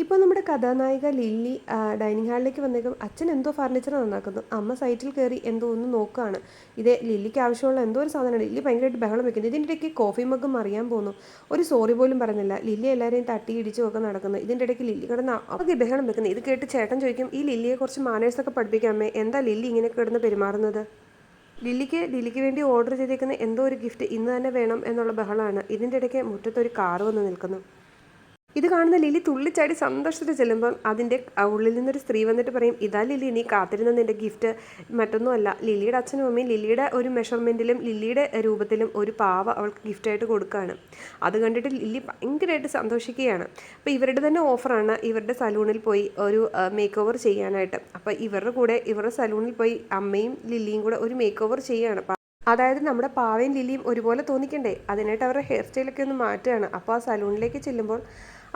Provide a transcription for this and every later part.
ഇപ്പോൾ നമ്മുടെ കഥാനായിക lily dining ഹാളിലേക്ക് വന്നേക്കും. അച്ഛൻ എന്തോ ഫർണിച്ചർ നന്നാക്കുന്നു. അമ്മ സൈറ്റിൽ കയറി എന്തോ ഒന്ന് നോക്കുകയാണ് ഇത് ലില്ലിക്ക് ആവശ്യമുള്ള എന്തോ ഒരു സാധനമാണ് ലില്ലി ഭയങ്കരമായിട്ട് ബഹളം വെക്കുന്നു. ഇതിന്റെ ഇടയ്ക്ക് കോഫി മഗ്ഗും അറിയാൻ പോകുന്നു ഒരു സോറി പോലും പറഞ്ഞില്ല. ലില്ലി എല്ലാവരെയും തട്ടി ഇടിച്ചു ഒക്കെ നടക്കുന്നു. ഇതിന്റെ ഇടയ്ക്ക് ലില്ലി കിടന്ന് ആകെ ബഹളം വെക്കുന്നു. ഇത് കേട്ട് ചേട്ടൻ ചോദിക്കും ഈ ലില്ലിയെ കുറച്ച് മാനേഴ്സൊക്കെ പഠിപ്പിക്കാമേ എന്താ ലില്ലി ഇങ്ങനെ കിടന്ന് പെരുമാറുന്നത്? ലില്ലിക്ക് ലില്ലിക്ക് വേണ്ടി ഓർഡർ ചെയ്തേക്കുന്ന എന്തോ ഒരു ഗിഫ്റ്റ് ഇന്ന് തന്നെ വേണം എന്നുള്ള ബഹളമാണ് ഇതിന്റെ ഇടയ്ക്ക് മുറ്റത്തൊരു കാറ് വന്ന് നിൽക്കുന്നു. ഇത് കാണുന്ന ലിലി തുള്ളിച്ചാടി സന്തോഷത്തിൽ ചെല്ലുമ്പം അതിന്റെ ഉള്ളിൽ നിന്നൊരു സ്ത്രീ വന്നിട്ട് പറയും ഇതാ ലിലി നീ കാത്തിരുന്ന നിന്റെ ഗിഫ്റ്റ് മറ്റൊന്നുമല്ല ലിലിയുടെ അച്ഛനും അമ്മയും ലിലിയുടെ ഒരു മെഷർമെന്റിലും ലിലിയുടെ രൂപത്തിലും ഒരു പാവ അവൾക്ക് ഗിഫ്റ്റായിട്ട് കൊടുക്കുകയാണ്. അത് കണ്ടിട്ട് ലില്ലി ഭയങ്കരമായിട്ട് സന്തോഷിക്കുകയാണ്. അപ്പോൾ ഇവരുടെ തന്നെ ഓഫറാണ് ഇവരുടെ സലൂണിൽ പോയി ഒരു മേക്ക് ഓവർ ചെയ്യാനായിട്ട്. അപ്പോൾ ഇവരുടെ കൂടെ ഇവരുടെ സലൂണിൽ പോയി അമ്മയും ലില്ലിയും കൂടെ ഒരു മേക്ക് ഓവർ ചെയ്യുകയാണ് അതായത് നമ്മുടെ പാവയും ലിലിയും ഒരുപോലെ തോന്നിക്കണ്ടേ? അതിനായിട്ട് അവരുടെ ഹെയർ സ്റ്റൈലൊക്കെ ഒന്ന് മാറ്റുകയാണ്. അപ്പോൾ ആ സലൂണിലേക്ക് ചെല്ലുമ്പോൾ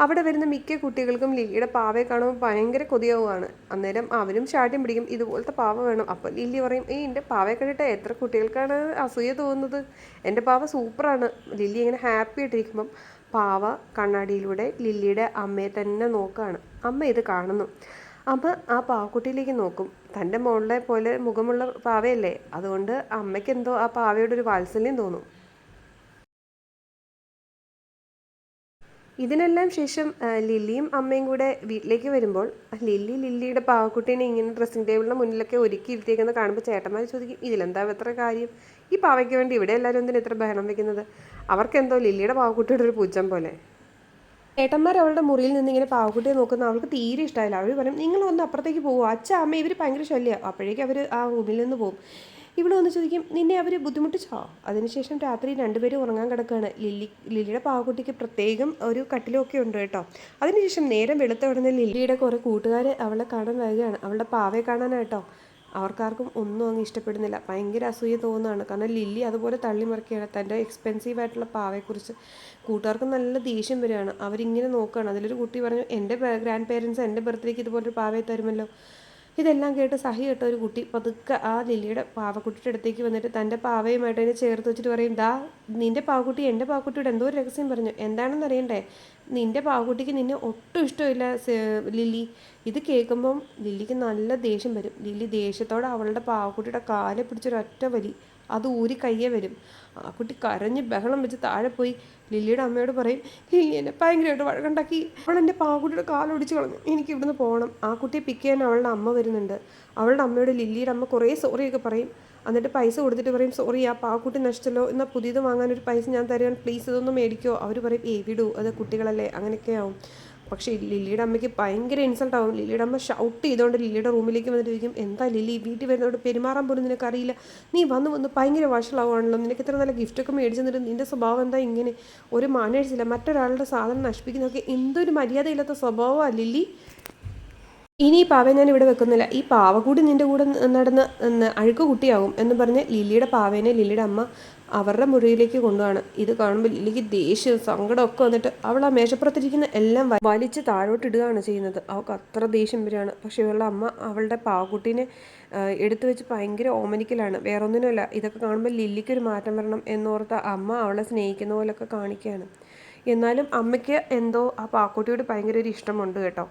അവിടെ വരുന്ന മിക്ക കുട്ടികൾക്കും ലില്ലിയുടെ പാവയെ കാണുമ്പോൾ ഭയങ്കര കൊതിയാവുകയാണ്. അന്നേരം അവരും ശാഠ്യം പിടിക്കും ഇതുപോലത്തെ പാവ വേണം. അപ്പോൾ ലില്ലി പറയും ഏയ് എന്റെ പാവയെ കണ്ടിട്ട് എത്ര കുട്ടികൾക്കാണ് അസൂയ തോന്നുന്നത്? എന്റെ പാവ സൂപ്പറാണ്. ലില്ലി ഇങ്ങനെ ഹാപ്പി ആയിട്ടിരിക്കുമ്പം പാവ കണ്ണാടിയിലൂടെ ലില്ലിയുടെ അമ്മയെ തന്നെ നോക്കുകയാണ് അമ്മ ഇത് കാണുന്നു. അമ്മ ആ പാവക്കുട്ടിയിലേക്ക് നോക്കും. തന്റെ മോളുടെ പോലെ മുഖമുള്ള പാവയല്ലേ? അതുകൊണ്ട് അമ്മയ്ക്കെന്തോ ആ പാവയോട് ഒരു വാത്സല്യം തോന്നും. ഇതിനെല്ലാം ശേഷം ലില്ലിയും അമ്മയും കൂടെ വീട്ടിലേക്ക് വരുമ്പോൾ ലില്ലി ലില്ലിയുടെ പാവക്കുട്ടീനെ ഇങ്ങനെ ഡ്രസ്സിംഗ് ടേബിളിന്റെ മുന്നിലൊക്കെ ഒരുക്കി ഇരുത്തിയേക്കുന്ന കാണുമ്പോൾ ചേട്ടന്മാർ ചോദിക്കും ഇതിലെന്താ എത്ര കാര്യം? ഈ പാവയ്ക്ക് വേണ്ടി ഇവിടെ എല്ലാവരും എന്തിനാ ഇത്ര ബഹളം വെക്കുന്നത്? അവർക്കെന്തോ ലില്ലിയുടെ പാവക്കുട്ടിയുടെ ഒരു പൂജ്യം പോലെ. ഏട്ടന്മാർ അവളുടെ മുറിയിൽ നിന്ന് ഇങ്ങനെ പാവക്കുട്ടിയെ നോക്കുന്ന അവൾക്ക് തീരെ ഇഷ്ടമായില്ല അവർ പറയും നിങ്ങൾ ഒന്ന് അപ്പുറത്തേക്ക് പോകും അച്ഛ അമ്മ ഇവർ ഭയങ്കര ശല്യമാണ് അപ്പോഴേക്കും അവർ ആ റൂമിൽ നിന്ന് പോകും ഇവിടെ വന്ന് ചോദിക്കും നിന്നെ അവർ ബുദ്ധിമുട്ടിച്ചോ? അതിനുശേഷം രാത്രി രണ്ടുപേരും ഉറങ്ങാൻ കിടക്കുകയാണ്. ലില്ലി ലില്ലിയുടെ പാവക്കുട്ടിക്ക് പ്രത്യേകം ഒരു കട്ടിലൊക്കെ ഉണ്ട് കേട്ടോ. അതിനുശേഷം നേരം വെളുത്ത ഉടനെ ലില്ലിയുടെ കുറേ കൂട്ടുകാർ അവളെ കാണാൻ വരികയാണ്. അവളുടെ പാവയെ കാണാനായിട്ടോ അവർക്കാർക്കും ഒന്നും അങ്ങ് ഇഷ്ടപ്പെടുന്നില്ല. ഭയങ്കര അസൂയ തോന്നുകയാണ്. കാരണം ലില്ലി അതുപോലെ തള്ളിമറിക്കുകയാണ്. തന്റെ എക്സ്പെൻസീവ് ആയിട്ടുള്ള പാവയെക്കുറിച്ച് കൂട്ടുകാർക്ക് നല്ല ദേഷ്യം വരികയാണ്. അവരിങ്ങനെ നോക്കുകയാണ്. അതിലൊരു കുട്ടി പറഞ്ഞു എന്റെ ഗ്രാൻഡ് പേരൻസ് എന്റെ ബർത്ത്ഡേക്ക് ഇതുപോലൊരു പാവയെ തരുമല്ലോ. ഇതെല്ലാം കേട്ട് സഹി കേട്ട ഒരു കുട്ടി പതുക്കെ ആ ലില്ലിയുടെ പാവക്കുട്ടിയുടെ അടുത്തേക്ക് വന്നിട്ട് തന്റെ പാവയുമായിട്ട് അതിനെ ചേർത്ത് വെച്ചിട്ട് പറയും ദാ നിന്റെ പാവക്കുട്ടി എന്റെ പാവക്കുട്ടിയുടെ എന്തോ ഒരു രഹസ്യം പറഞ്ഞു. എന്താണെന്ന് അറിയണ്ടേ? നിന്റെ പാവക്കുട്ടിക്ക് നിന്നെ ഒട്ടും ഇഷ്ടമില്ല ലില്ലി. ഇത് കേൾക്കുമ്പം ലില്ലിക്ക് നല്ല ദേഷ്യം വരും. ലില്ലി ദേഷ്യത്തോടെ അവളുടെ പാവക്കുട്ടിയുടെ കാലെ പിടിച്ചൊരൊറ്റ വലി. അത് ഊരി കയ്യെ വരും. ആ കുട്ടി കരഞ്ഞ് ബഹളം വെച്ച് താഴെ പോയി. ലില്ലിയുടെ അമ്മയോട് പറയും ലില്ലി എന്നെ ഭയങ്കരമായിട്ട് വഴക്കുണ്ടാക്കി. അവൾ എന്റെ പാവക്കുട്ടിയുടെ കാലൊടിച്ച് കളഞ്ഞു. എനിക്ക് ഇവിടുന്ന് പോകണം. ആ കുട്ടിയെ പിക്ക് ചെയ്യാൻ അവളുടെ അമ്മ വരുന്നുണ്ട്. അവളുടെ അമ്മയോട് ലില്ലിയുടെ അമ്മ കുറേ സോറിയൊക്കെ പറയും. എന്നിട്ട് പൈസ കൊടുത്തിട്ട് പറയും സോറി ആ പാവക്കുട്ടി നശിച്ചല്ലോ എന്നാൽ പുതിയത് വാങ്ങാൻ ഒരു പൈസ ഞാൻ തരുവാൻ പ്ലീസ് ഇതൊന്നും മേടിക്കോ. അവർ പറയും ഏ വിടൂ. അത് കുട്ടികളല്ലേ. അങ്ങനെയൊക്കെ ആവും. പക്ഷേ ലില്ലിയുടെ അമ്മയ്ക്ക് ഭയങ്കര ഇൻസൾട്ട് ആവും. ലില്ലിയുടെ അമ്മ ഷൗട്ട് ചെയ്തുകൊണ്ട് ലില്ലിയുടെ റൂമിലേക്ക് വന്നിട്ട് ചോദിക്കും എന്താ ലില്ലി? വീട്ടിൽ വരുന്നതോട് പെരുമാറാൻ പോലും നിനക്കറിയില്ല നീ വന്ന് വന്ന് ഭയങ്കര വഷളാവുകയാണല്ലോ. നിനക്ക് ഇത്ര നല്ല ഗിഫ്റ്റൊക്കെ മേടിച്ചു തന്നിട്ട് നിന്റെ സ്വഭാവം എന്താ ഇങ്ങനെ? ഒരു മാനേഴ്സില്ല മറ്റൊരാളുടെ സാധനം നശിപ്പിക്കുന്നതൊക്കെ എന്തൊരു മര്യാദയില്ലാത്ത സ്വഭാവമാണ് ലില്ലി? ഇനി ഈ പാവ ഞാൻ ഇവിടെ വെക്കുന്നില്ല. ഈ പാവ കൂടി നിന്റെ കൂടെ നടന്ന് അഴുക്ക് കുട്ടിയാവും എന്ന് പറഞ്ഞ് ലില്ലിയുടെ പാവേനെ ലില്ലിയുടെ അമ്മ അവരുടെ മുറിയിലേക്ക് കൊണ്ടുപോവാണ്. ഇത് കാണുമ്പോൾ ലില്ലിക്ക് ദേഷ്യം സങ്കടമൊക്കെ വന്നിട്ട് അവൾ ആ മേശപ്പുറത്തിരിക്കുന്ന എല്ലാം വലിച്ച് താഴോട്ട് ഇടുകയാണ് ചെയ്യുന്നത്. അവൾക്ക് അത്ര ദേഷ്യം വരികയാണ്. പക്ഷെ ഇവളുടെ അമ്മ അവളുടെ പാവക്കുട്ടീനെ എടുത്തു വെച്ച് ഭയങ്കര ഓമനിക്കലാണ്. വേറൊന്നിനുമല്ല. ഇതൊക്കെ കാണുമ്പോൾ ലില്ലിക്ക് ഒരു മാറ്റം വരണം എന്നോർത്ത് അമ്മ അവളെ സ്നേഹിക്കുന്ന പോലൊക്കെ കാണിക്കുകയാണ്. എന്നാലും അമ്മയ്ക്ക് എന്തോ ആ പാക്കുട്ടിയോട് ഭയങ്കര ഒരു ഇഷ്ടമുണ്ട് കേട്ടോ.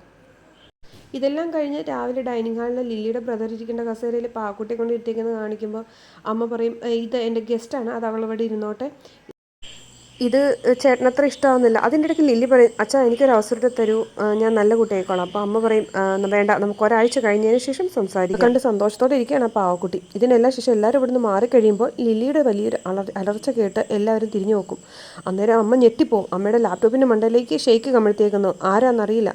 ഇതെല്ലാം കഴിഞ്ഞ് രാവിലെ ഡൈനിങ് ഹാളിൽ ലില്ലിയുടെ ബ്രദർ ഇരിക്കേണ്ട കസേരയിൽ പാക്കുട്ടി കൊണ്ട് ഇരുത്തിക്കുന്നത് കാണിക്കുമ്പോൾ അമ്മ പറയും ഇത് എന്റെ ഗസ്റ്റാണ് അത് അവളിവിടെ ഇരുന്നോട്ടെ. ഇത് ചേട്ടനത്ര ഇഷ്ടമാവുന്നില്ല. അതിന്റെ ഇടയ്ക്ക് ലില്ലി പറയും അച്ഛാ എനിക്കൊരു അവസരത്തെ തരൂ ഞാൻ നല്ല കുട്ടിയായിക്കോളാം. അപ്പോൾ അമ്മ പറയും വേണ്ട നമുക്ക് ഒരാഴ്ച കഴിഞ്ഞതിന് ശേഷം സംസാരിക്കും. കണ്ട് സന്തോഷത്തോടെ ഇരിക്കുകയാണ് ആ പാവക്കുട്ടി. ഇതിനെല്ലാം ശേഷം എല്ലാവരും ഇവിടുന്ന് മാറിക്കഴിയുമ്പോൾ ലില്ലിയുടെ വലിയൊരു അലർ അലർച്ച കേട്ട് എല്ലാവരും തിരിഞ്ഞു നോക്കും. അന്നേരം അമ്മ ഞെട്ടിപ്പോവും. അമ്മയുടെ ലാപ്ടോപ്പിന്റെ മണ്ടയിലേക്ക് ഷെയ്ക്ക് കമിഴ്ത്തിയേക്കുന്നു. ആരാന്നറിയില്ല.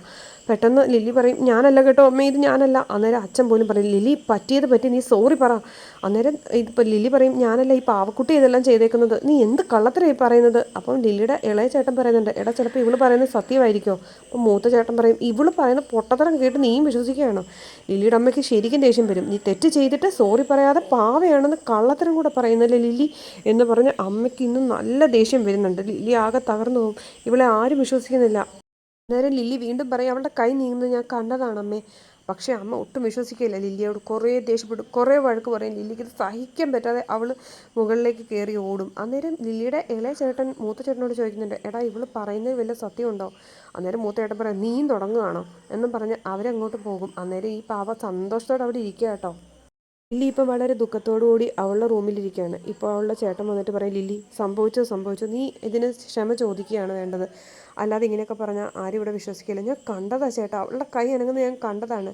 പെട്ടെന്ന് ലില്ലി പറയും ഞാനല്ല കേട്ടോ അമ്മ ഇത് ഞാനല്ല. അന്നേരം അച്ഛൻ പോലും പറയും ലില്ലി പറ്റിയത് പറ്റി നീ സോറി പറ. അന്നേരം ഇതിപ്പോൾ ലില്ലി പറയും ഞാനല്ല ഈ പാവക്കുട്ടി ഇതെല്ലാം ചെയ്തേക്കുന്നത്. നീ എന്ത് കള്ളത്തരായി പറയുന്നത്? അപ്പം ലില്ലിയുടെ ഇളയ ചേട്ടൻ പറയുന്നുണ്ട് എടാ ചിലപ്പോൾ ഇവൾ പറയുന്നത് സത്യമായിരിക്കുമോ അപ്പം മൂത്ത ചേട്ടൻ പറയും ഇവൾ പറയുന്ന പൊട്ടത്തരം കേട്ട് നീയും വിശ്വസിക്കുകയാണോ? ലില്ലിയുടെ അമ്മയ്ക്ക് ശരിക്കും ദേഷ്യം വരും നീ തെറ്റ് ചെയ്തിട്ട് സോറി പറയാതെ പാവയാണെന്ന് കള്ളത്തരം കൂടെ പറയുന്നില്ല ലില്ലി? എന്ന് പറഞ്ഞ് അമ്മയ്ക്ക് ഇന്നും നല്ല ദേഷ്യം വരുന്നുണ്ട്. ലില്ലി ആകെ തകർന്നു പോകും. ഇവളെ ആരും വിശ്വസിക്കുന്നില്ല. അന്നേരം ലില്ലി വീണ്ടും പറയും അവളുടെ കൈ നീങ്ങുന്നത് ഞാൻ കണ്ടതാണ് അമ്മേ പക്ഷേ അമ്മ ഒട്ടും വിശ്വസിക്കില്ല ലില്ലിയോട് കുറേ ദേഷ്യപ്പെട്ടു കുറേ വഴക്ക് പറയും. ലില്ലിക്ക് ഇത് സഹിക്കാൻ പറ്റാതെ അവൾ മുകളിലേക്ക് കയറി ഓടും. അന്നേരം ലില്ലിയുടെ ഇളയ ചേട്ടൻ മൂത്ത ചേട്ടനോട് ചോദിക്കുന്നുണ്ട് എടാ ഇവൾ പറയുന്നത് വല്ല സത്യമുണ്ടോ? അന്നേരം മൂത്ത ചേട്ടൻ പറയാം നീയും തുടങ്ങുകയാണോ എന്നും പറഞ്ഞ് അവരങ്ങോട്ട് പോകും. അന്നേരം ഈ പാവ സന്തോഷത്തോടെ അവിടെ ഇരിക്കുക കേട്ടോ. ലില്ലി ഇപ്പം വളരെ ദുഃഖത്തോടുകൂടി അവളുടെ റൂമിലിരിക്കുകയാണ്. ഇപ്പോൾ അവളുടെ ചേട്ടൻ വന്നിട്ട് പറയും ലില്ലി സംഭവിച്ചോ സംഭവിച്ചോ നീ ഇതിന് ക്ഷമ ചോദിക്കുകയാണ് വേണ്ടത്. അല്ലാതെ ഇങ്ങനെയൊക്കെ പറഞ്ഞാൽ ആരും ഇവിടെ വിശ്വസിക്കില്ല. ഞാൻ കണ്ടതാ ചേട്ടാ അവളുടെ കൈ അനങ്ങുന്നത് ഞാൻ കണ്ടതാണ്.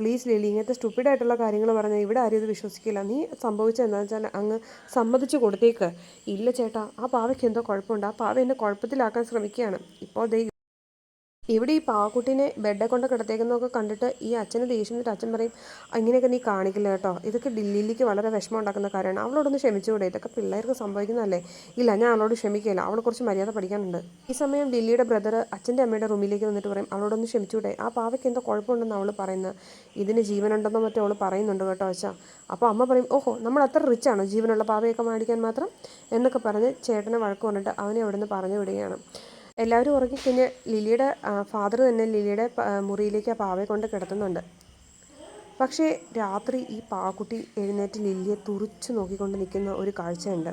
പ്ലീസ് ലില്ലി ഇങ്ങനത്തെ സ്റ്റുപ്പിഡായിട്ടുള്ള കാര്യങ്ങൾ പറഞ്ഞാൽ ഇവിടെ ആരും ഇത് വിശ്വസിക്കില്ല. നീ സംഭവിച്ച എന്താണെന്ന് വെച്ചാൽ അങ്ങ് സമ്മതിച്ചു കൊടുത്തേക്ക്. ഇല്ല ചേട്ടാ ആ പാവയ്ക്ക് എന്തോ കുഴപ്പമുണ്ട്. ആ പാവ എന്നെ കുഴപ്പത്തിലാക്കാൻ ശ്രമിക്കുകയാണ്. ഇപ്പോൾ ദേ ഇവിടെ ഈ പാവക്കുട്ടീനെ ബെഡെ കൊണ്ട് കിടത്തേക്കുന്നതൊക്കെ കണ്ടിട്ട് ഈ അച്ഛന് ദേഷ്യം എന്നിട്ട് അച്ഛൻ പറയും ഇങ്ങനെയൊക്കെ നീ കാണിക്കില്ല കേട്ടോ. ഇതൊക്കെ ഡില്ലിയിലേക്ക് വളരെ വിഷമം ഉണ്ടാക്കുന്ന കാര്യമാണ്. അവളോടൊന്ന് ക്ഷമിച്ചുകൂടെ ഇതൊക്കെ പിള്ളേർക്ക് സംഭവിക്കുന്നതല്ലേ? ഇല്ല ഞാൻ അവളോട് ക്ഷമിക്കില്ല അവളെ കുറച്ച് മര്യാദ പഠിക്കാനുണ്ട്. ഈ സമയം ഡില്ലിയുടെ ബ്രദർ അച്ഛന്റെ അമ്മയുടെ റൂമിലേക്ക് വന്നിട്ട് പറയും അവളോടൊന്ന് ക്ഷമിച്ചുകൂടെ ആ പാവയ്ക്ക് എന്തോ കുഴപ്പമുണ്ടെന്ന് അവൾ പറയുന്നത് ഇതിന് ജീവനുണ്ടെന്നോ മറ്റോ അവൾ പറയുന്നുണ്ട് കേട്ടോ അച്ഛാ. അപ്പോൾ അമ്മ പറയും ഓഹോ നമ്മൾ അത്ര റിച്ചാണോ ജീവനുള്ള പാവയൊക്കെ മേടിക്കാൻ മാത്രം? എന്നൊക്കെ പറഞ്ഞ് ചേട്ടനെ വഴക്ക് കൊണ്ടിട്ട് അവനെ അവിടെ നിന്ന് പറഞ്ഞു വിടുകയാണ്. എല്ലാവരും ഉറങ്ങിക്കഴിഞ്ഞ് ലിലിയുടെ ഫാദർ തന്നെ ലിലിയുടെ മുറിയിലേക്ക് ആ പാവയെ കൊണ്ട് കിടത്തുന്നുണ്ട്. പക്ഷേ രാത്രി ഈ പാവക്കുട്ടി എഴുന്നേറ്റ് ലില്ലിയെ തുറിച്ചു നോക്കിക്കൊണ്ട് നിൽക്കുന്ന ഒരു കാഴ്ചയുണ്ട്.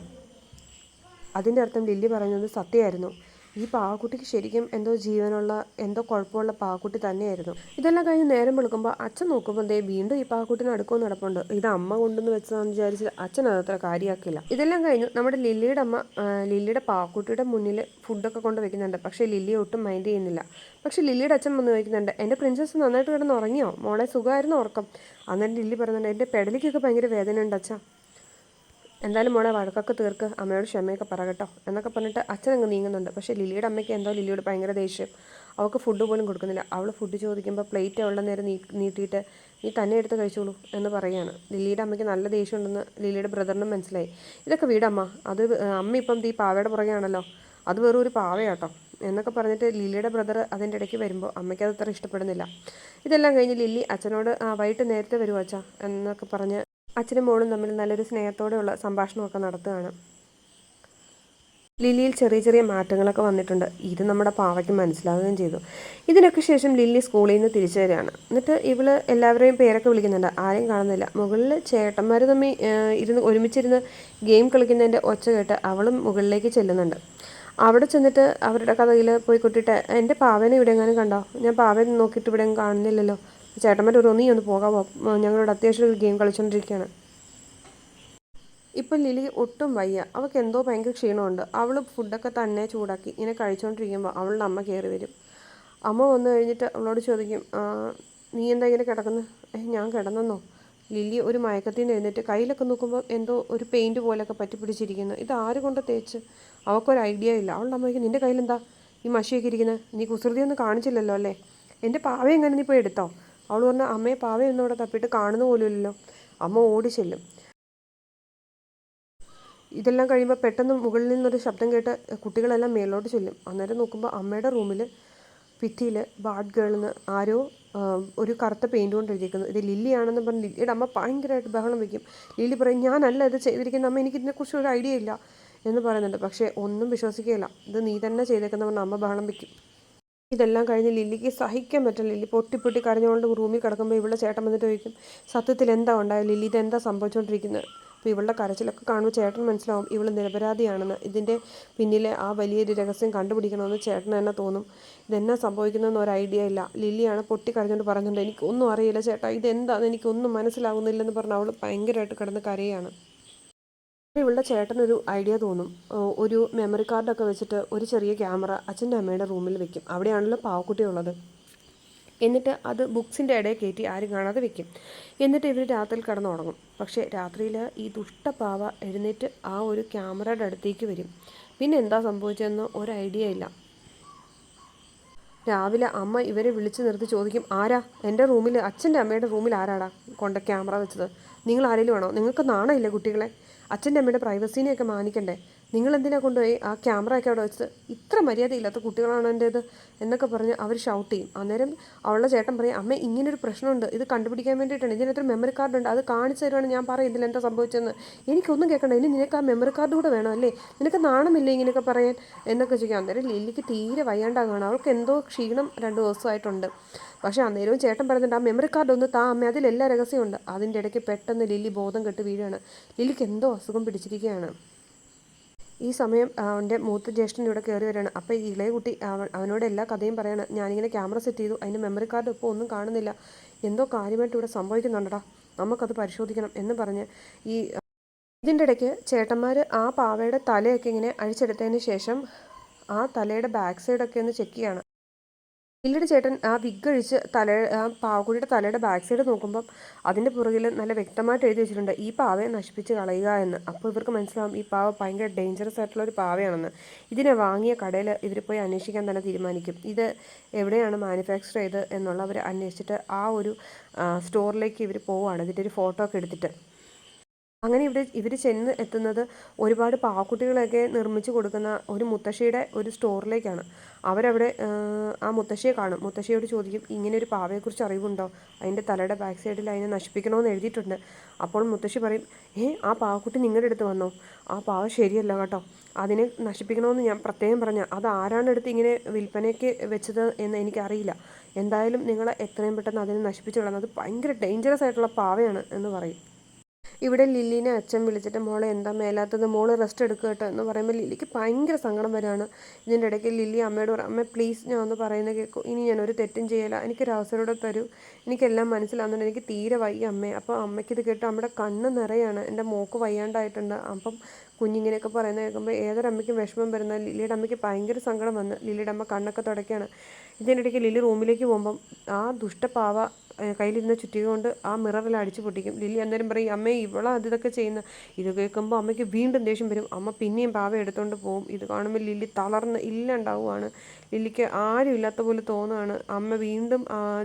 അതിന്റെ അർത്ഥം ലില്ലി പറയുന്നത് സത്യമായിരുന്നു. ഈ പാവക്കുട്ടിക്ക് ശരിക്കും എന്തോ ജീവനുള്ള എന്തോ കുഴപ്പമുള്ള പാവക്കുട്ടി തന്നെയായിരുന്നു. ഇതെല്ലാം കഴിഞ്ഞ് നേരം വെളുക്കുമ്പോൾ അച്ഛൻ നോക്കുമ്പോൾ ദേ വീണ്ടും ഈ പാവക്കുട്ടിന് അടുക്കം നടപ്പുണ്ട്. ഇത് അമ്മ കൊണ്ടുവന്ന് വെച്ചതാണെന്ന് വിചാരിച്ച് അച്ഛൻ അതത്ര കാര്യമാക്കില്ല ഇതെല്ലാം കഴിഞ്ഞു നമ്മുടെ ലില്ലിയുടെ അമ്മ ലില്ലിയുടെ പാവക്കുട്ടിയുടെ മുന്നിൽ ഫുഡൊക്കെ കൊണ്ട് വെക്കുന്നുണ്ട്. പക്ഷേ ലില്ലി ഒട്ടും മൈൻഡ് ചെയ്യുന്നില്ല. പക്ഷേ ലില്ലിയുടെ അച്ഛൻ വന്ന് ചോദിക്കുന്നുണ്ട് എന്റെ പ്രിൻസസ് നന്നായിട്ട് കിടന്ന് ഉറങ്ങിയോ? മോളെ സുഖമായിരുന്നു ഉറക്കം. അന്നേരം ലില്ലി പറയുന്നുണ്ട് എന്റെ പെടലിക്കൊക്കെ ഭയങ്കര വേദന ഉണ്ട് അച്ഛാ. എന്തായാലും മോളെ വഴക്കൊക്കെ തീർക്ക് അമ്മയോട് ക്ഷമയൊക്കെ പറ കേട്ടോ. എന്നൊക്കെ പറഞ്ഞിട്ട് അച്ഛൻ അങ്ങ് നീങ്ങുന്നുണ്ട്. പക്ഷേ ലിലിയുടെ അമ്മയ്ക്ക് എന്തോ ലിലിയോട് ഭയങ്കര ദേഷ്യം. അവൾക്ക് ഫുഡ് പോലും കൊടുക്കുന്നില്ല. അവൾ ഫുഡ് ചോദിക്കുമ്പോൾ പ്ലേറ്റ് അവളുടെ നേരെ നീ നീട്ടിയിട്ട് നീ തന്നെ എടുത്ത് കഴിച്ചോളൂ എന്ന് പറയുകയാണ് ലിലിയുടെ അമ്മയ്ക്ക് നല്ല ദേഷ്യം ഉണ്ടെന്ന് ലിലിയുടെ ബ്രദറിനും മനസ്സിലായി. ഇതൊക്കെ വീടമ്മ. അത് അമ്മ ഇപ്പം ഈ പാവയുടെ പുറകെയാണല്ലോ. അത് വെറും ഒരു പാവയാട്ടോ. എന്നൊക്കെ പറഞ്ഞിട്ട് ലില്ലിയുടെ ബ്രദർ അതിന്റെ ഇടയ്ക്ക് വരുമ്പോൾ അമ്മയ്ക്ക് അത് അത്ര ഇഷ്ടപ്പെടുന്നില്ല. ഇതെല്ലാം കഴിഞ്ഞ് ലില്ലി അച്ഛനോട് ആ വൈകിട്ട് നേരത്തെ വരുമോ അച്ഛാ എന്നൊക്കെ പറഞ്ഞ് അച്ഛനും മോളും തമ്മിൽ നല്ലൊരു സ്നേഹത്തോടെയുള്ള സംഭാഷണമൊക്കെ നടത്തുകയാണ്. ലില്ലിയിൽ ചെറിയ ചെറിയ മാറ്റങ്ങളൊക്കെ വന്നിട്ടുണ്ട്. ഇത് നമ്മുടെ പാവയ്ക്ക് മനസ്സിലാവുകയും ചെയ്തു. ഇതിനൊക്കെ ശേഷം ലില്ലി സ്കൂളിൽ നിന്ന് തിരിച്ചു വരികയാണ്. എന്നിട്ട് ഇവൾ എല്ലാവരെയും പേരൊക്കെ വിളിക്കുന്നുണ്ട്. ആരെയും കാണുന്നില്ല. മുകളിൽ ചേട്ടന്മാർ തമ്മിൽ ഇരുന്ന് ഒരുമിച്ചിരുന്ന് ഗെയിം കളിക്കുന്നതിന്റെ ഒച്ച കേട്ട് അവളും മുകളിലേക്ക് ചെല്ലുന്നുണ്ട്. അവിടെ ചെന്നിട്ട് അവരുടെ കഥയിൽ പോയി കൊട്ടിട്ട് എന്റെ പാവനെ ഇവിടെ എങ്ങാനും കണ്ടോ? ഞാൻ പാവനെ നോക്കിയിട്ട് ഇവിടെ കാണുന്നില്ലല്ലോ. ചേട്ടന്മാർ ഒരു നീ ഒന്ന് പോകാമോ ഞങ്ങളോട് അത്യാവശ്യം ഒരു ഗെയിം കളിച്ചുകൊണ്ടിരിക്കുകയാണ് ഇപ്പം ലിലി ഒട്ടും വയ്യ. അവൾക്ക് എന്തോ ഭയങ്കര ക്ഷീണമുണ്ട്. അവൾ ഫുഡൊക്കെ തന്നെ ചൂടാക്കി ഇങ്ങനെ കഴിച്ചുകൊണ്ടിരിക്കുമ്പോൾ അവളുടെ അമ്മ കയറി വരും. അമ്മ വന്നു കഴിഞ്ഞിട്ട് അവളോട് ചോദിക്കും നീ എന്താ ഇങ്ങനെ കിടക്കുന്നത് ഞാൻ കിടന്നെന്നോ? ലില്ലി ഒരു മയക്കത്തിൽ നിന്ന് എഴുന്നേറ്റ് കയ്യിലൊക്കെ നോക്കുമ്പോൾ എന്തോ ഒരു പെയിന്റ് പോലെയൊക്കെ പറ്റി പിടിച്ചിരിക്കുന്നു. ഇത് ആര് കൊണ്ട് തേച്ച്? അവൾക്കൊരു ഐഡിയ ഇല്ല. അവളുടെ അമ്മയ്ക്ക് നിന്റെ കയ്യിലെന്താ? ഈ മഷിയൊക്കെ ഇരിക്കുന്നത് നീ കുസൃതിയൊന്നും കാണിച്ചില്ലല്ലോ അല്ലേ? എന്റെ പാവ എങ്ങനെ നീ പോയി എടുത്തോ? അവൾ പറഞ്ഞു അമ്മയെ പാവയൊന്നും അവിടെ തപ്പിയിട്ട് കാണുന്ന പോലുമില്ലല്ലോ അമ്മ ഓടി ചെല്ലും. ഇതെല്ലാം കഴിയുമ്പോൾ പെട്ടെന്ന് മുകളിൽ നിന്നൊരു ശബ്ദം കേട്ട് കുട്ടികളെല്ലാം മേലോട്ട് ചെല്ലും. അന്നേരം നോക്കുമ്പോൾ അമ്മയുടെ റൂമിൽ ഭിത്തിയിൽ ബാഡ് ഗേളിൽ നിന്ന് ആരോ ഒരു കറുത്ത പെയിന്റ് കൊണ്ട് എഴുതിയിരിക്കുന്നത് ഇത് ലില്ലിയാണെന്ന് പറഞ്ഞ് ലില്ലിയുടെ അമ്മ ഭയങ്കരമായിട്ട് ബഹളം വയ്ക്കും ലില്ലി പറയും ഞാനല്ല ഇത് ചെയ്തിരിക്കുന്ന. അമ്മ എനിക്കിതിനെക്കുറിച്ച് ഒരു ഐഡിയ ഇല്ല. എന്ന് പറയുന്നുണ്ട്. പക്ഷേ ഒന്നും വിശ്വസിക്കുകയില്ല. ഇത് നീ തന്നെ ചെയ്തേക്കുന്ന പറഞ്ഞ അമ്മ ബഹളം വയ്ക്കും ഇതെല്ലാം കഴിഞ്ഞ് ലില്ലിക്ക് സഹിക്കാൻ പറ്റില്ല. ലില്ലി പൊട്ടി പൊട്ടി കരഞ്ഞുകൊണ്ട് റൂമിൽ കിടക്കുമ്പോൾ ഇവിടെ ചേട്ടൻ വന്നിട്ട് ചോദിക്കും സത്യത്തിൽ എന്താ ഉണ്ടായത്? ലില്ലി ഇത് എന്താ സംഭവിച്ചുകൊണ്ടിരിക്കുന്നത് അപ്പോൾ ഇവളുടെ കരച്ചിലൊക്കെ കാണുമ്പോൾ ചേട്ടൻ മനസ്സിലാവും ഇവൾ നിരപരാധിയാണെന്ന്. ഇതിന്റെ പിന്നിലെ ആ വലിയൊരു രഹസ്യം കണ്ടുപിടിക്കണമെന്ന് ചേട്ടൻ തന്നെ തോന്നും. ഇതെന്നാ സംഭവിക്കുന്നതെന്ന് ഒരു ഐഡിയ ഇല്ല. ലില്ലിയാണ് പൊട്ടി കരഞ്ഞുകൊണ്ട് പറഞ്ഞിട്ടുണ്ട്. എനിക്കൊന്നും അറിയില്ല ചേട്ടാ ഇതെന്താണെന്ന് എനിക്കൊന്നും മനസ്സിലാവുന്നില്ലെന്ന് പറഞ്ഞ് അവൾ ഭയങ്കരമായിട്ട് കിടന്ന് കരയാണ്. ഇവളുടെ ചേട്ടനൊരു ഐഡിയ തോന്നും. ഒരു മെമ്മറി കാർഡൊക്കെ വെച്ചിട്ട് ഒരു ചെറിയ ക്യാമറ അച്ഛന്റെ അമ്മയുടെ റൂമിൽ വെക്കും. അവിടെയാണല്ലോ പാവക്കുട്ടി ഉള്ളത്. എന്നിട്ട് അത് ബുക്സിന്റെ ഇടയിൽ കയറ്റി ആരും കാണാതെ വെക്കും. എന്നിട്ട് ഇവർ രാത്രിയിൽ കിടന്നുറങ്ങും. പക്ഷേ രാത്രിയിൽ ഈ ദുഷ്ടപാവ എഴുന്നേറ്റ് ആ ഒരു ക്യാമറയുടെ അടുത്തേക്ക് വരും. പിന്നെ എന്താ സംഭവിച്ചതെന്ന് ഒരു ഐഡിയ ഇല്ല. രാവിലെ അമ്മ ഇവരെ വിളിച്ചു നിർത്തി ചോദിക്കും ആരാ? എന്റെ റൂമിൽ അച്ഛന്റെ അമ്മയുടെ റൂമിൽ ആരാടാ? കൊണ്ട ക്യാമറ വെച്ചത്. നിങ്ങൾ ആരെങ്കിലും വേണോ നിങ്ങൾക്ക് നാണമില്ലേ കുട്ടികളെ? അച്ഛന്റെ അമ്മയുടെ പ്രൈവസീനെയൊക്കെ മാനിക്കണ്ടേ? നിങ്ങൾ എന്തിനാ കൊണ്ടുപോയി ആ ക്യാമറ ഒക്കെ അവിടെ വെച്ചത്? ഇത്ര മര്യാദയില്ലാത്ത കുട്ടികളാണ് എന്റേത് എന്നൊക്കെ പറഞ്ഞ് അവർ ഷൗട്ട് ചെയ്യും. അന്നേരം അവളുടെ ചേട്ടൻ പറയും അമ്മ ഇങ്ങനൊരു പ്രശ്നമുണ്ട്. ഇത് കണ്ടുപിടിക്കാൻ വേണ്ടിയിട്ടാണ്. ഇതിനകത്തൊരു മെമ്മറി കാർഡ് ഉണ്ട്. അത് കാണിച്ചു തരുവാണ്. ഞാൻ പറയും ഇതിൽ എന്താ സംഭവിച്ചതെന്ന് എനിക്കൊന്നും കേൾക്കണ്ട. ഇനി നിനക്ക് ആ മെമ്മറി കാർഡ് കൂടെ വേണം അല്ലേ? നിനക്ക് നാണമില്ലേ ഇങ്ങനെയൊക്കെ പറയാൻ? എന്നൊക്കെ ചോദിക്കാം. അന്നേരം ലില്ലിക്ക് തീരെ വയ്യാണ്ടാകാണ് അവൾക്ക് എന്തോ ക്ഷീണം രണ്ട് ദിവസമായിട്ടുണ്ട്. പക്ഷേ അന്നേരവും ചേട്ടൻ പറയുന്നുണ്ട് ആ മെമ്മറി കാർഡ് ഒന്ന് താ അമ്മ. അതിലെല്ലാ രഹസ്യമുണ്ട് അതിന്റെ ഇടയ്ക്ക് പെട്ടെന്ന് ലില്ലി ബോധം കെട്ട് വീഴാണ് ലില്ലിക്ക് എന്തോ അസുഖം പിടിച്ചിരിക്കുകയാണ്. ഈ സമയം അവന്റെ മൂത്ത ജ്യേഷ്ഠൻ ഇവിടെ കയറി വരികയാണ് അപ്പോൾ ഈ ഇളയ കുട്ടി അവൻ അവനോട് എല്ലാ കഥയും പറയാണ്. ഞാനിങ്ങനെ ക്യാമറ സെറ്റ് ചെയ്തു അതിന്റെ മെമ്മറി കാർഡ് ഇപ്പോൾ ഒന്നും കാണുന്നില്ല. എന്തോ കാര്യമായിട്ട് ഇവിടെ സംഭവിക്കുന്നുണ്ടടാ. നമുക്കത് പരിശോധിക്കണം എന്ന് പറഞ്ഞ് ഈ ഇതിന്റെ ഇടയ്ക്ക് ചേട്ടന്മാർ ആ പാവയുടെ തലയൊക്കെ ഇങ്ങനെ അഴിച്ചെടുത്തതിന് ശേഷം ആ തലയുടെ ബാക്ക് സൈഡൊക്കെ ഒന്ന് ചെക്ക് ചെയ്യാണ്. ലില്ലിയുടെ ചേട്ടൻ ആ വിഗ് അഴിച്ച് തല ആ തലയുടെ ബാക്ക് സൈഡ് നോക്കുമ്പം അതിന്റെ പുറകിൽ നല്ല വ്യക്തമായിട്ട് എഴുതി വെച്ചിട്ടുണ്ട് ഈ പാവയെ നശിപ്പിച്ച് കളയുക എന്ന്. അപ്പോൾ ഇവർക്ക് മനസ്സിലാവും ഈ പാവ ഭയങ്കര ഡേഞ്ചറസ് ആയിട്ടുള്ള ഒരു പാവയാണെന്ന്. ഇതിനെ വാങ്ങിയ കടയിൽ ഇവർ പോയി അന്വേഷിക്കാൻ തന്നെ തീരുമാനിക്കും. ഇത് എവിടെയാണ് മാനുഫാക്ചർ ചെയ്ത് എന്നുള്ളവർ അന്വേഷിച്ചിട്ട് ആ ഒരു സ്റ്റോറിലേക്ക് ഇവർ പോവുകയാണ്. ഇതിന്റെ ഒരു ഫോട്ടോ ഒക്കെ എടുത്തിട്ട്. അങ്ങനെ ഇവിടെ ഇവർ ചെന്ന് എത്തുന്നത് ഒരുപാട് പാവക്കുട്ടികളൊക്കെ നിർമ്മിച്ച് കൊടുക്കുന്ന ഒരു മുത്തശ്ശിയുടെ ഒരു സ്റ്റോറിലേക്കാണ്. അവരവിടെ ആ മുത്തശ്ശിയെ കാണും. മുത്തശ്ശിയോട് ചോദിക്കും ഇങ്ങനെ ഒരു പാവയെക്കുറിച്ച് അറിവുണ്ടോ? അതിന്റെ തലയുടെ ബാക്ക് സൈഡിൽ അതിനെ നശിപ്പിക്കണമെന്ന് എഴുതിയിട്ടുണ്ട്. അപ്പോൾ മുത്തശ്ശി പറയും ഏ ആ പാവക്കുട്ടി നിങ്ങളുടെ അടുത്ത് വന്നോ? ആ പാവ ശരിയല്ല കേട്ടോ. അതിനെ നശിപ്പിക്കണമെന്ന് ഞാൻ പ്രത്യേകം പറഞ്ഞ അത് ആരാണ് എടുത്ത് ഇങ്ങനെ വിൽപ്പനയ്ക്ക് വെച്ചത് എന്ന് എനിക്കറിയില്ല. എന്തായാലും നിങ്ങൾ എത്രയും പെട്ടെന്ന് അതിനെ നശിപ്പിച്ചു കളയുന്നത് ഭയങ്കര ഡേഞ്ചറസ് ആയിട്ടുള്ള പാവയാണ് എന്ന് പറയും. ഇവിടെ ലില്ലിനെ അച്ഛൻ വിളിച്ചിട്ട് മോളെ എന്താ മേലാത്തത്? മോൾ റെസ്റ്റ് എടുക്കുക കേട്ടോ. എന്ന് പറയുമ്പോൾ ലില്ലിക്ക് ഭയങ്കര സങ്കടം വരികയാണ് ഇതിന്റെ ഇടയ്ക്ക് ലില്ലി അമ്മയോട് പറയും അമ്മ പ്ലീസ് ഞാൻ ഒന്ന് പറയുന്നത് കേൾക്കും ഇനി ഞാൻ ഒരു തെറ്റും ചെയ്യില്ല എനിക്കൊരു അവസരം തരൂ. എനിക്കെല്ലാം മനസ്സിലാവുന്നുണ്ട്. എനിക്ക് തീരെ വയ്യ അമ്മേ. അപ്പോൾ അമ്മയ്ക്ക് ഇത് കേട്ട് അമ്മയുടെ കണ്ണ് നിറയാണ്. എന്റെ മോക്ക് വയ്യാണ്ടായിട്ടുണ്ട്. അപ്പം കുഞ്ഞിങ്ങനെയൊക്കെ പറയുന്നത് കേൾക്കുമ്പോൾ ഏതൊരമ്മയ്ക്കും വിഷമം വരുന്ന ലില്ലിയുടെ അമ്മയ്ക്ക് ഭയങ്കര സങ്കടം വന്ന് ലില്ലിയുടെ അമ്മ കണ്ണൊക്കെ തുടയ്ക്കുകയാണ് ഇതിന്റെ ഇടയ്ക്ക് ലില്ലി റൂമിലേക്ക് പോകുമ്പം ആ ദുഷ്ടപാവ കയ്യിലിരുന്ന ചുറ്റിക കൊണ്ട് ആ മിററിൽ അടിച്ചു പൊട്ടിക്കും. ലില്ലി അന്നേരം പറയും അമ്മേ ഇവളാ ഇതൊക്കെ ചെയ്യുന്ന ഇത് കേൾക്കുമ്പോൾ അമ്മയ്ക്ക് വീണ്ടും ദേഷ്യം വരും. അമ്മ പിന്നെയും പാവ എടുത്തുകൊണ്ട് പോകും ഇത് കാണുമ്പോൾ ലില്ലി തളർന്ന് ഇല്ലാണ്ടാവുകയാണ് ലില്ലിക്ക് ആരും ഇല്ലാത്ത പോലെ തോന്നുകയാണ് അമ്മ വീണ്ടും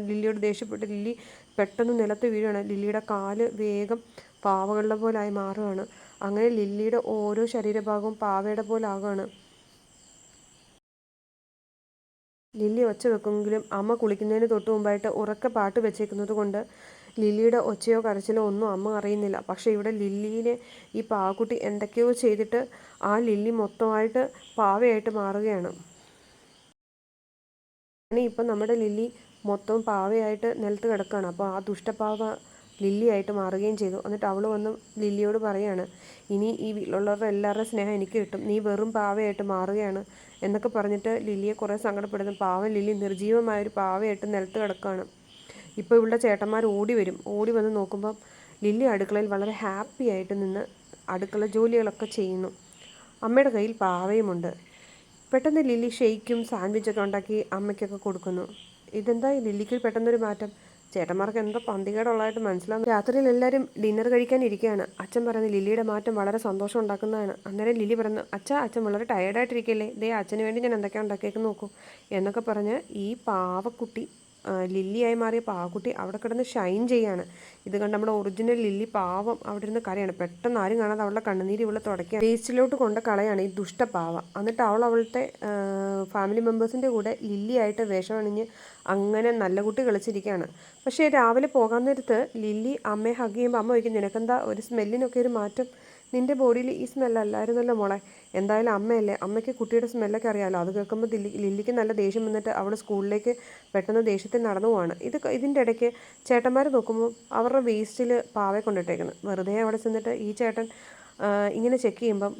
ലില്ലിയോട് ദേഷ്യപ്പെട്ട് ലില്ലി പെട്ടെന്ന് നിലത്ത് വീഴുകയാണ് ലില്ലിയുടെ കാൽ വേഗം പാവകളുടെ പോലായി മാറുകയാണ് അങ്ങനെ ലില്ലിയുടെ ഓരോ ശരീരഭാഗവും പാവയുടെ പോലെ ആകുകയാണ് ലില്ലി ഒച്ച വെക്കുമെങ്കിലും അമ്മ കുളിക്കുന്നതിന് തൊട്ട് മുമ്പായിട്ട് ഉറക്കെ പാട്ട് വെച്ചേക്കുന്നത് കൊണ്ട് ലില്ലിയുടെ ഒച്ചയോ കരച്ചിലോ ഒന്നും അമ്മ അറിയുന്നില്ല. പക്ഷേ ഇവിടെ ലില്ലിനെ ഈ പാവക്കുട്ടി എന്തൊക്കെയോ ചെയ്തിട്ട് ആ ലില്ലി മൊത്തമായിട്ട് പാവയായിട്ട് മാറുകയാണ്. ഇപ്പം നമ്മുടെ ലില്ലി മൊത്തം പാവയായിട്ട് നിലത്ത് കിടക്കുകയാണ്. അപ്പോൾ ആ ദുഷ്ടപാവ ലില്ലിയായിട്ട് മാറുകയും ചെയ്തു. എന്നിട്ട് അവൾ വന്ന് ലില്ലിയോട് പറയാണ് ഇനി ഈ വീട്ടിലുള്ളവരുടെ എല്ലാവരുടെയും സ്നേഹം എനിക്ക് കിട്ടും. നീ വെറും പാവയായിട്ട് മാറുകയാണ്. എന്നൊക്കെ പറഞ്ഞിട്ട് ലില്ലിയെ കുറേ സങ്കടപ്പെടുന്നു. പാവം ലില്ലി നിർജീവമായ ഒരു പാവയായിട്ട് നിലത്ത് കിടക്കുകയാണ് ഇപ്പോൾ ഇവളുടെ ചേട്ടന്മാർ ഓടി വരും. ഓടി വന്ന് നോക്കുമ്പം ലില്ലി അടുക്കളയിൽ വളരെ ഹാപ്പി ആയിട്ട് നിന്ന് അടുക്കള ജോലികളൊക്കെ ചെയ്യുന്നു. അമ്മയുടെ കയ്യിൽ പാവയുമുണ്ട്. പെട്ടെന്ന് ലില്ലി ഷെയ്ക്കും സാൻഡ്വിച്ചൊക്കെ ഉണ്ടാക്കി അമ്മയ്ക്കൊക്കെ കൊടുക്കുന്നു. ഇതെന്താ ലില്ലിക്ക് പെട്ടെന്നൊരു മാറ്റം? ചേട്ടന്മാർക്ക് എന്തോ പന്തികേടുള്ളതായിട്ട് മനസ്സിലാവും രാത്രിയിൽ എല്ലാവരും ഡിന്നർ കഴിക്കാൻ ഇരിക്കുകയാണ്. അച്ഛൻ പറയുന്നത് ലില്ലിയുടെ മാറ്റം വളരെ സന്തോഷം ഉണ്ടാക്കുന്നതാണ്. അന്നേരം ലില്ലി പറഞ്ഞു അച്ഛ അച്ഛൻ വളരെ ടയർഡായിട്ടിരിക്കല്ലേ ദേ അച്ഛന് വേണ്ടി ഞാൻ എന്തൊക്കെയാണ് ഉണ്ടാക്കിയേക്ക് നോക്കൂ. എന്നൊക്കെ പറഞ്ഞ് ഈ പാവക്കുട്ടി ലില്ലിയായി മാറിയ പാവക്കുട്ടി അവിടെ കിടന്ന് ഷൈൻ ചെയ്യാണ്. ഇത് കണ്ട് നമ്മുടെ ഒറിജിനൽ ലില്ലി പാവം അവിടെ ഇരുന്ന് കരയാണ്. പെട്ടെന്ന് ആരും കാണാതെ അവളുടെ കണ്ണുനീര് ഇവളെ തുടയ്ക്കുക വേസ്റ്റിലോട്ട് കൊണ്ട കളയാണ് ഈ ദുഷ്ടപാവ എന്നിട്ട് അവൾ അവളുടെ ഫാമിലി മെമ്പേഴ്സിന്റെ കൂടെ ലില്ലിയായിട്ട് വേഷമണിഞ്ഞ് അങ്ങനെ നല്ല കുട്ടി കളിച്ചിരിക്കുകയാണ്. പക്ഷേ രാവിലെ പോകാൻ നേരത്ത് ലില്ലി അമ്മയെ ഹഗ് ചെയ്യുമ്പോൾ അമ്മ ചോദിക്കും നിനക്കെന്താ ഒരു സ്മെല്ലിനൊക്കെ ഒരു മാറ്റം നിന്റെ ബോഡിയിൽ ഈ സ്മെല്ലല്ലായിരുന്നല്ലോ മോളെ. എന്തായാലും അമ്മയല്ലേ? അമ്മയ്ക്ക് കുട്ടിയുടെ സ്മെല്ലൊക്കെ അറിയാമല്ലോ അത് കേൾക്കുമ്പോൾ ദില്ലി ലില്ലിക്ക് നല്ല ദേഷ്യം വന്നിട്ട് അവൾ സ്കൂളിലേക്ക് പെട്ടെന്ന് ദേഷ്യത്തിൽ നടന്നു പോവാണ്. ഇത് ഇതിന്റെ ഇടയ്ക്ക് ചേട്ടന്മാർ നോക്കുമ്പോൾ അവരുടെ വേസ്റ്റിൽ പാവയെ കൊണ്ടിട്ടേക്കുന്നത് വെറുതെ അവിടെ ചെന്നിട്ട് ഈ ചേട്ടൻ ഇങ്ങനെ ചെക്ക് ചെയ്യുമ്പം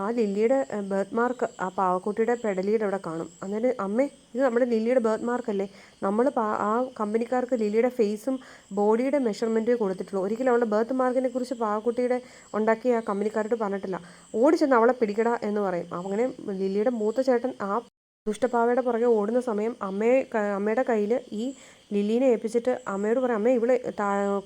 ആ ലില്ലിയുടെ ബർത്ത് മാർക്ക് ആ പാവക്കുട്ടിയുടെ പെടലിയുടെ അവിടെ കാണും. അന്നേരം അമ്മേ ഇത് നമ്മുടെ ലില്ലിയുടെ ബർത്ത് മാർക്കല്ലേ നമ്മൾ ആ കമ്പനിക്കാർക്ക് ലില്ലിയുടെ ഫേസും ബോഡിയുടെ മെഷർമെന്റേ കൊടുത്തിട്ടുള്ളൂ. ഒരിക്കലും അവളുടെ ബർത്ത് മാർക്കിനെ കുറിച്ച് പാവക്കുട്ടിയുടെ ഉണ്ടാക്കിയ ആ കമ്പനിക്കാരോട് പറഞ്ഞിട്ടില്ല. ഓടി ചെന്ന് അവളെ പിടിക്കടാ എന്ന് പറയും. അങ്ങനെ ലില്ലിയുടെ മൂത്ത ചേട്ടൻ ആ ദുഷ്ടപാവയുടെ പുറകെ ഓടുന്ന സമയം അമ്മയെ അമ്മയുടെ കയ്യിൽ ഈ ലില്ലീനെ ഏൽപ്പിച്ചിട്ട് അമ്മയോട് പറയാം അമ്മ ഇവളെ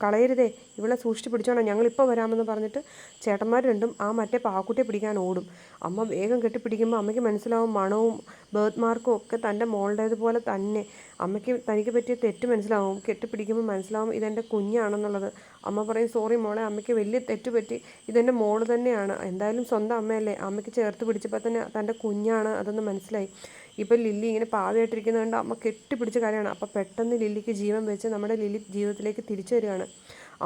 കളയരുതേ ഇവളെ സൂക്ഷിച്ച് പിടിച്ചോണം ഞങ്ങളിപ്പോൾ വരാമെന്ന് പറഞ്ഞിട്ട് ചേട്ടന്മാർ രണ്ടും ആ മറ്റേ പാക്കുട്ടിയെ പിടിക്കാൻ ഓടും. അമ്മ വേഗം കെട്ടിപ്പിടിക്കുമ്പോൾ അമ്മയ്ക്ക് മനസ്സിലാവും മണവും ബേർത്ത് മാർക്കും ഒക്കെ തന്റെ മോളുടേതുപോലെ തന്നെ. അമ്മയ്ക്ക് തനിക്ക് പറ്റിയ തെറ്റ് മനസ്സിലാവും കെട്ടിപ്പിടിക്കുമ്പോൾ മനസ്സിലാവും ഇതെന്റെ കുഞ്ഞാണെന്നുള്ളത്. അമ്മ പറയും സോറി മോളെ അമ്മയ്ക്ക് വലിയ തെറ്റ് പറ്റി ഇതെന്റെ മോൾ തന്നെയാണ്. എന്തായാലും സ്വന്തം അമ്മയല്ലേ അമ്മയ്ക്ക് ചേർത്ത് പിടിച്ചപ്പോൾ തന്നെ തന്റെ കുഞ്ഞാണ്. അതൊന്ന് മനസ്സിലായി. ഇപ്പം ലില്ലി ഇങ്ങനെ പാവയായിട്ടിരിക്കുന്നത് കൊണ്ട് അമ്മ കെട്ടിപ്പിടിച്ച കാര്യമാണ്. അപ്പോൾ പെട്ടെന്ന് ലില്ലിക്ക് ജീവൻ വെച്ച് നമ്മുടെ ലില്ലി ജീവിതത്തിലേക്ക് തിരിച്ചു വരികയാണ്.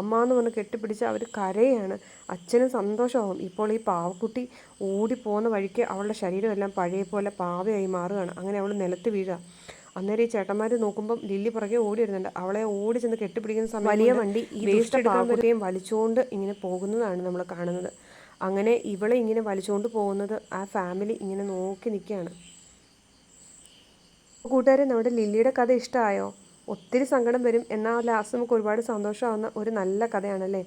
അമ്മ എന്ന് പറഞ്ഞ് കെട്ടിപ്പിടിച്ച് അവർ കരയാണ് അച്ഛനും സന്തോഷമാകും ഇപ്പോൾ ഈ പാവക്കുട്ടി ഓടിപ്പോകുന്ന വഴിക്ക് അവളുടെ ശരീരമെല്ലാം പഴയ പോലെ പാവയായി മാറുകയാണ്. അങ്ങനെ അവൾ നിലത്ത് വീഴുക. അന്നേരം ഈ ചേട്ടന്മാർ നോക്കുമ്പോൾ ലില്ലി പുറകെ ഓടി വരുന്നുണ്ട്. അവളെ ഓടി ചെന്ന് കെട്ടിപ്പിടിക്കുന്ന സമയം വലിയ വണ്ടി ഈ വേസ്റ്റ് പാവക്കുട്ടിയും വലിച്ചുകൊണ്ട് ഇങ്ങനെ പോകുന്നതാണ് നമ്മൾ കാണുന്നത്. അങ്ങനെ ഇവളെ ഇങ്ങനെ വലിച്ചുകൊണ്ട് പോകുന്നത് ആ ഫാമിലി ഇങ്ങനെ നോക്കി നിൽക്കുകയാണ്. കൂട്ടുകാരെ നമ്മുടെ ലില്ലിയുടെ കഥ ഇഷ്ടമായോ? ഒത്തിരി സങ്കടം വരും. എന്നാൽ ലാസ്റ്റ് നമുക്ക് ഒരുപാട് സന്തോഷമാവുന്ന ഒരു നല്ല കഥയാണല്ലേ?